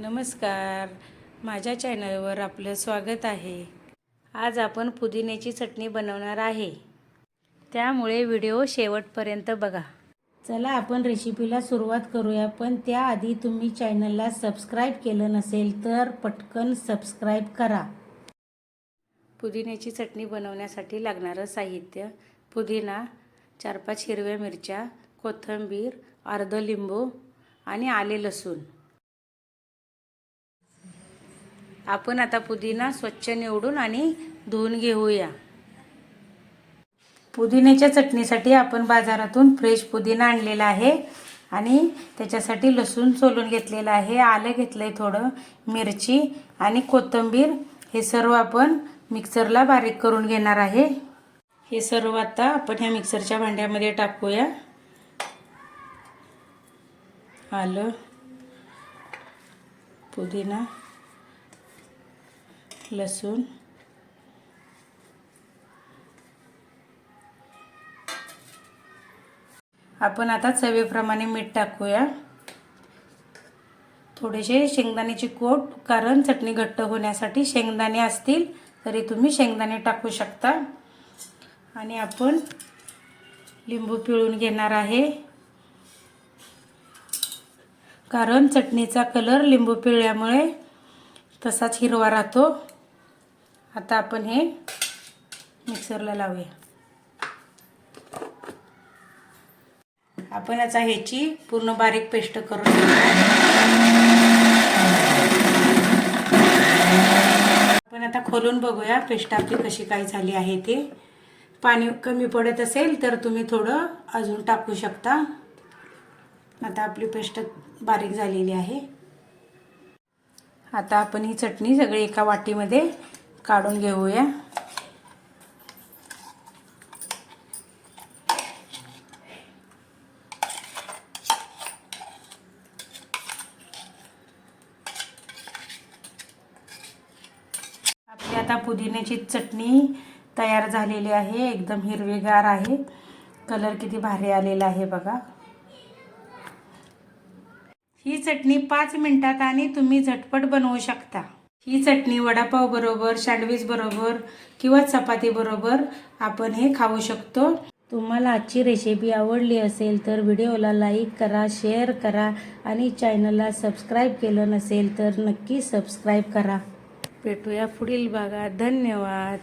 नमस्कार. माझ्या चॅनलवर आपलं स्वागत आहे. आज आपण पुदिन्याची चटणी बनवणार आहे. त्यामुळे व्हिडिओ शेवटपर्यंत बघा. चला आपण रेसिपीला सुरुवात करूया पण त्याआधी तुम्ही चॅनलला सबस्क्राईब केलं नसेल तर पटकन सबस्क्राईब करा. पुदिन्याची चटणी बनवण्यासाठी लागणारं साहित्य पुदिना चार पाच हिरव्या मिरच्या कोथिंबीर अर्ध लिंबू आणि आले लसूण. आपण आता पुदिना स्वच्छ निवडून आणि धुवून घेऊया. पुदिन्याच्या चटणीसाठी आपण बाजारातून फ्रेश पुदिना आणलेला आहे आणि त्याच्यासाठी लसूण सोलून घेतलेलं आहे आलं घेतलं आहे थोडं मिरची आणि कोथिंबीर. हे सर्व आपण मिक्सरला बारीक करून घेणार आहे. हे सर्व आता आपण ह्या मिक्सरच्या भांड्यामध्ये टाकूया. आलं. पुदिना. लसूण. आपण आता चवीप्रमाणे मीठ टाकूया. थोडेसे शेंगदाण्याची कोट कारण चटणी घट्ट होण्यासाठी शेंगदाणे असतील तरी तुम्ही शेंगदाणे टाकू शकता. आणि आपण लिंबू पिळून घेणार आहे. कारण चटणीचा कलर लिंबू पिळल्यामुळे तसाच हिरवा राहतो. आता आपण हे मिक्सरला लावूया. आपण आता ह्याची पूर्ण बारीक पेस्ट करून आपण आता खोलून बघूया पेस्ट आपली कशी काय झाली आहे ते. पाणी कमी पडत असेल तर तुम्ही थोडं अजून टाकू शकता. आता आपली पेस्ट बारीक झालेली आहे. आता आपण ही चटणी सगळी एका वाटीमध्ये काढून घेऊया. आपली आता पुदिन्याची चटणी तयार झालेली आहे एकदम हिरवीगार आहे. कलर किती भारी आलेला आहे बघा. ही चटणी पाच मिनटात आणि तुम्ही झटपट बनवू शकता. ही चटणी वडापाव बरोबर सँडविच बरोबर किंवा चपाती बरोबर आपण हे खाऊ शकतो. तुम्हाला आजची रेसिपी आवडली असेल तर व्हिडिओला लाईक करा शेअर करा आणि चॅनलला सबस्क्राईब केलं नसेल तर नक्की सबस्क्राईब करा. भेटूया पुढील भागात. धन्यवाद.